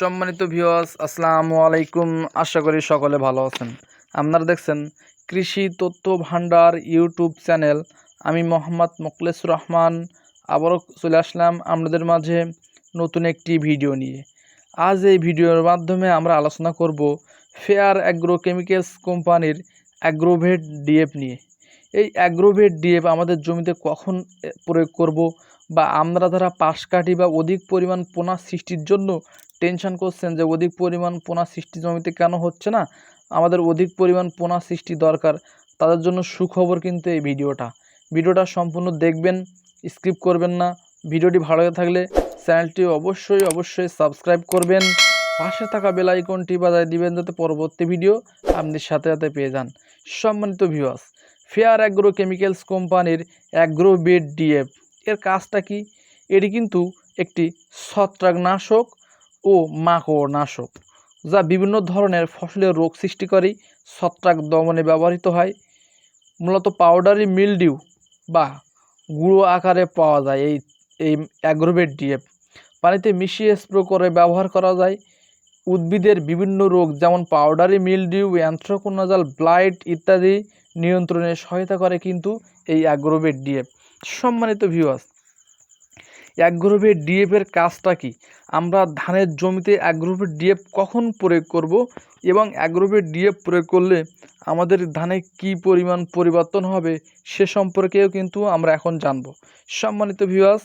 সম্মানিত ভিউয়ার্স আসসালামু আলাইকুম। আশা করি সকলে ভালো আছেন। আপনারা দেখছেন কৃষি তথ্য ভান্ডার ইউটিউব চ্যানেল। আমি মোহাম্মদ মোকলেসুর রহমান। আবারও চলে আসলাম আপনাদের মাঝে নতুন একটি ভিডিও নিয়ে। আজ এই ভিডিওর মাধ্যমে আমরা আলোচনা করব ফেয়ার অ্যাগ্রো কেমিক্যালস কোম্পানির অ্যাগ্রোভেট ডিএফ নিয়ে। এই অ্যাগ্রোভেট ডিএফ আমাদের জমিতে কখন প্রয়োগ করব বা আমরা যারা পাশ কাটি বা অধিক পরিমাণ পোনা সৃষ্টির জন্য টেনশন করছেন যে অধিক পরিমাণ পোনা সৃষ্টি জমিতে কেন হচ্ছে না? আমাদের অধিক পরিমাণ পোনা সৃষ্টি দরকার। তাদের জন্য সুখবর কিন্তু এই ভিডিওটা। ভিডিওটা সম্পূর্ণ দেখবেন, স্কিপ করবেন না। ভিডিওটি ভালো থাকলে চ্যানেলটি অবশ্যই অবশ্যই সাবস্ক্রাইব করবেন। পাশে থাকা বেল আইকনটি বাজায় দিবেন যাতে পরবর্তী ভিডিও আপনি সাথে সাথে পেয়ে যান। সম্মানিত ভিউয়ার্স, ফেয়ার অ্যাগ্রো কেমিক্যালস কোম্পানির অ্যাগ্রোবেড ডিএফ। এর কাজটা কি? এটি কিন্তু একটি ছত্রাকনাশক ও মাকড়নাশক, যা বিভিন্ন ধরনের ফসলের রোগ সৃষ্টিকারী ছত্রাক দমনে ব্যবহৃত হয়। মূলত পাউডারি মিলডিউ বা গুঁড়ো আকারে পাওয়া যায় এই এই অ্যাগ্রোভেট ডিএফ পানিতে মিশিয়ে স্প্রে করে ব্যবহার করা যায়। উদ্ভিদের বিভিন্ন রোগ যেমন পাউডারি মিলডিউ অ্যান্থ্রোকোনাজাল ব্লাইট ইত্যাদি নিয়ন্ত্রণে সহায়তা করে কিন্তু এই অ্যাগ্রোভেট ডিএফ সম্মানিত ভিউয়ার্স অ্যাগ্রোভেট ডিএফের কাজটা কি? আমরা ধানের জমিতে অ্যাগ্রোভেট ডিএফ কখন প্রয়োগ করব এবং অ্যাগ্রোভেট ডিএফ প্রয়োগ করলে আমাদের ধানে কি পরিমাণ পরিবর্তন হবে সে সম্পর্কেও কিন্তু আমরা এখন জানব। সম্মানিত ভিউয়ার্স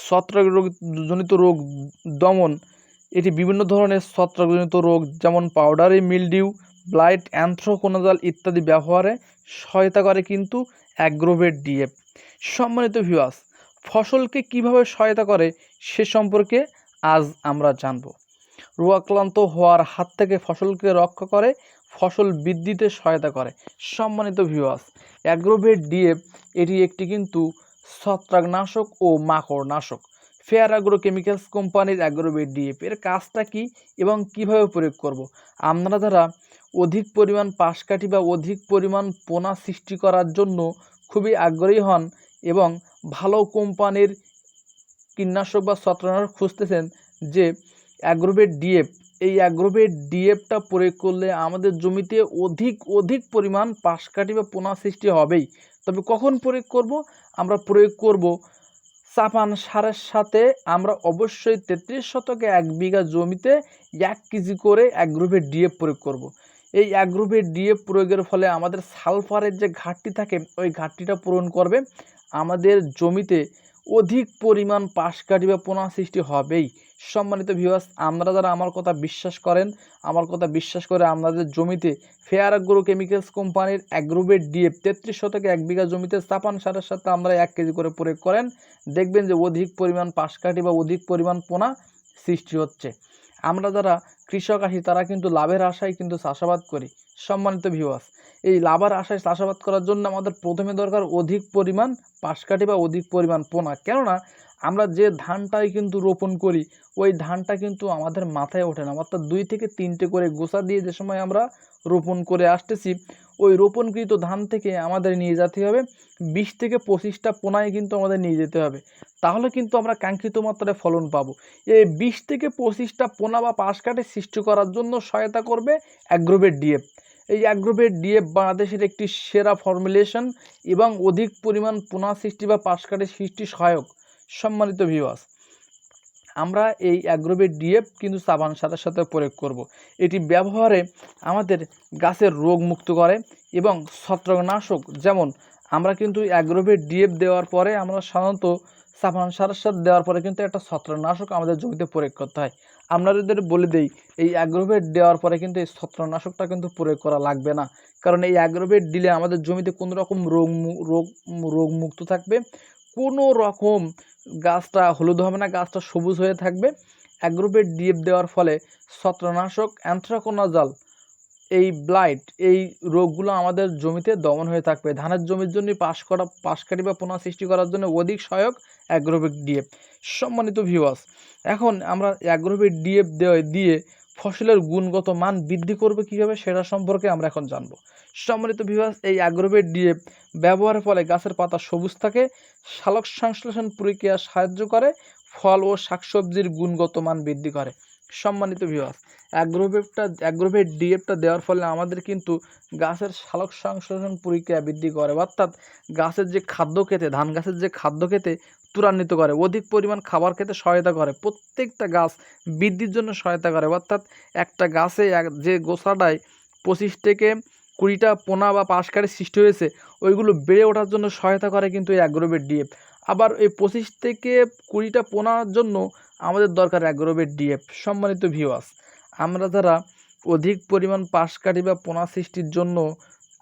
ছত্রাক রোগ জনিত রোগ দমন, এটি বিভিন্ন ধরনের ছত্রাকজনিত রোগ যেমন পাউডারি মিলডিউ ব্লাইট অ্যান্থ্রোকোনাজাল ইত্যাদি ব্যবহারে সহায়তা করে কিন্তু অ্যাগ্রোভেট ডিএফ সম্মানিত ভিউয়ার্স ফসলকে কীভাবে সহায়তা করে সে সম্পর্কে আজ আমরা জানব। রোগাক্রান্ত হওয়ার হাত থেকে ফসলকে রক্ষা করে, ফসল বৃদ্ধিতে সহায়তা করে। সম্মানিত ভিউয়ার্স অ্যাগ্রোভেট ডিএফ এটি একটি কিন্তু ছত্রাকনাশক ও মাকড়নাশক। ফেয়ার অ্যাগ্রো কেমিক্যালস কোম্পানির অ্যাগ্রোভেট ডিএফ এর কাজটা কি এবং কীভাবে প্রয়োগ করব? আপনারা যারা অধিক পরিমাণ পাশ কাঠি বা অধিক পরিমাণ পোনা সৃষ্টি করার জন্য খুবই আগ্রহী হন এবং ভালো কোম্পানির কীটনাশক বা ছত্রাকনাশক খুঁজতেছেন যে অ্যাগ্রোভেট ডিএফ এই অ্যাগ্রোভেট ডিএফটা প্রয়োগ করলে আমাদের জমিতে অধিক অধিক পরিমাণ পাশ কাঠি বা পোনা সৃষ্টি হবেই। তবে কখন প্রয়োগ করব? আমরা প্রয়োগ করব চাপান সারের সাথে। আমরা অবশ্যই তেত্রিশ শতকে এক বিঘা জমিতে এক কেজি করে অ্যাগ্রোভেট ডিএফ প্রয়োগ করব। এই অ্যাগ্রোভেট ডিএফ প্রয়োগের ফলে আমাদের সালফারের যে ঘাটতি থাকে, ওই ঘাটতিটা পূরণ করবে। আমাদের জমিতে অধিক পরিমাণ পাশ কাঠি বা পোনা সৃষ্টি হবেই। সম্মানিত ভিউয়ার্স আমরা যারা আমার কথা বিশ্বাস করেন, আমার কথা বিশ্বাস করে আমাদের জমিতে ফেয়ার অ্যাগ্রো কেমিক্যালস কোম্পানির অ্যাগ্রোভেট ডিএফ তেত্রিশ শতকে এক বিঘা জমিতে চাপান সারের সাথে আমরা এক কেজি করে প্রয়োগ করেন, দেখবেন যে অধিক পরিমাণ পাশ কাঠি বা অধিক পরিমাণ পোনা সৃষ্টি হচ্ছে। আমরা যারা কৃষক আসি তারা কিন্তু লাভের আশায় কিন্তু চাষাবাদ করি। সম্মানিত ভিউয়ার্স এই লাভার আশায় চাষাবাদ করার জন্য আমাদের প্রথমে দরকার অধিক পরিমাণ পাশ কাঠি বা অধিক পরিমাণ পোনা। কেননা, আমরা যে ধানটাই কিন্তু রোপণ করি, ওই ধানটা কিন্তু আমাদের মাথায় ওঠে না। অর্থাৎ দুই থেকে তিনটে করে গোসা দিয়ে যে সময় আমরা রোপণ করে আসতেছি, ওই রোপণকৃত ধান থেকে আমাদের নিয়ে যেতে হবে। বিশ থেকে পঁচিশটা পোনায় কিন্তু আমাদের নিয়ে যেতে হবে। তাহলে কিন্তু আমরা কাঙ্ক্ষিত মাত্রায় ফলন পাবো। এই বিশ থেকে পঁচিশটা পোনা বা পাশ কাঠে সৃষ্টি করার জন্য সহায়তা করবে অ্যাগ্রোভেট ডিএফ। এই অ্যাগ্রোভেট ডিএফ বাংলাদেশের একটি সেরা ফর্মুলেশন এবং অধিক পরিমাণ পোনা সৃষ্টি বা পাশকাঠের সৃষ্টি সহায়ক, সম্মানিত ভিউয়ার্স আমরা এই অ্যাগ্রোভেট ডিএফ কিন্তু সাবান সাথে সাথে প্রয়োগ করব। এটি ব্যবহারে আমাদের গাছের রোগ মুক্ত করে এবং ছত্রাকনাশক যেমন আমরা কিন্তু অ্যাগ্রোভেট ডিএফ দেওয়ার পরে আমরা সাধারণত সাবান সারের সাথে দেওয়ার পরে কিন্তু একটা ছত্রাকনাশক আমাদের জমিতে প্রয়োগ করতে হয় আপনাদের বলে দেই, এই অ্যাগ্রোভেট দেওয়ার পরে কিন্তু এই ছত্রাকনাশকটা কিন্তু প্রয়োগ করা লাগবে না। কারণ এই অ্যাগ্রোভেট দিলে আমাদের জমিতে কোনো রকম রোগ রোগ রোগ মুক্ত থাকবে, কোনো রকম গাছটা হলুদ হবে না, গাছটা সবুজ হয়ে থাকবে। অ্যাগ্রোভেট ডিএফ দেওয়ার ফলে ছত্রাকনাশক অ্যান্থ্রাকোনাজাল এই ব্লাইট এই রোগগুলো আমাদের জমিতে দমন হয়ে থাকবে। ধানের জমির জন্য পাশ করা পাশ কাটি বা পোনা সৃষ্টি করার জন্য অধিক সহায়ক অ্যাগ্রোভেট ডিএফ সম্মানিত ভিউয়ার্স এখন আমরা অ্যাগ্রোভেট ডিএফ দিয়ে ফসলের গুণগত মান বৃদ্ধি করবে কীভাবে সেটা সম্পর্কে আমরা এখন জানব। সম্মানিত ভিউয়ার্স এই অ্যাগ্রোভেট ডিএফ ব্যবহারের ফলে গাছের পাতা সবুজ থাকে সালোক সংশ্লেষণ প্রক্রিয়া সাহায্য করে, ফল ও শাকসবজির গুণগত মান বৃদ্ধি করে। সম্মানিত ভিউয়ার্স অ্যাগ্রোভেটটা অ্যাগ্রোভেট ডিএফটা দেওয়ার ফলে আমাদের কিন্তু গাছের সালোক সংশ্লেষণ প্রক্রিয়া বৃদ্ধি করে। অর্থাৎ গাছের যে খাদ্য খেতে, ধান গাছের যে খাদ্য খেতে ত্বরান্বিত করে, অধিক পরিমাণ খাবার খেতে সহায়তা করে, প্রত্যেকটা গাছ বৃদ্ধির জন্য সহায়তা করে। অর্থাৎ একটা গাছে এক, যে গোছাটায় পঁচিশ থেকে কুড়িটা পোনা বা পাশকারের সৃষ্টি হয়েছে, ওইগুলো বেড়ে ওঠার জন্য সহায়তা করে কিন্তু এই অ্যাগ্রোভেট ডিএফ। আবার এই পঁচিশ থেকে কুড়িটা পোনার জন্য আমাদের দরকার অ্যাগ্রোভেট ডিএফ, সম্মানিত ভিউয়ার্স আমরা যারা অধিক পরিমাণ পাশ কাঠি বা পোনা সৃষ্টির জন্য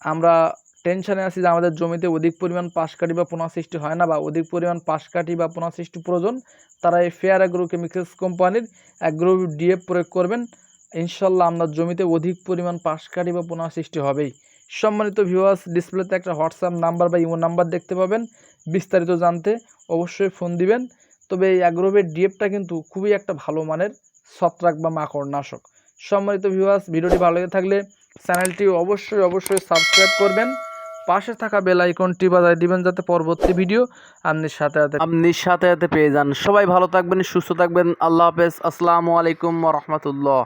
আমরা টেনশনে আছি যে আমাদের জমিতে অধিক পরিমাণ পাশ কাঠি বা পোনা সৃষ্টি হয় না বা অধিক পরিমাণ পাশ কাঠি বা পোনা সৃষ্টি প্রয়োজন, তারা এই ফেয়ার অ্যাগ্রো কেমিক্যালস কোম্পানির অ্যাগ্রো ডিএফ প্রয়োগ করবেন। ইনশাল্লাহ আপনার জমিতে অধিক পরিমাণ পাশ কাঠি বা পোনা সৃষ্টি হবেই। সম্মানিত ভিউয়ার্স ডিসপ্লেতে একটা হোয়াটসঅ্যাপ নাম্বার বা ইমো নাম্বার দেখতে পাবেন। বিস্তারিত জানতে অবশ্যই ফোন দিবেন। তবে এই অ্যাগ্রোভের ডিএফটা কিন্তু খুবই একটা ভালো মানের। ছত্রাক বা মাকড় নাশক সম্মানিত ভিউয়ার্স ভিডিওটি ভালো লেগে থাকলে চ্যানেলটি অবশ্যই অবশ্যই সাবস্ক্রাইব করবেন। পাশে থাকা বেল আইকনটি বাজায় দিবেন যাতে পরবর্তী ভিডিও আপনি সাথে সাথে আপনি সাথে সাথে পেয়ে যান। সবাই ভালো থাকবেন, সুস্থ থাকবেন। আল্লাহ হাফেজ। আসসালামু আলাইকুম রহমতুল্লাহ।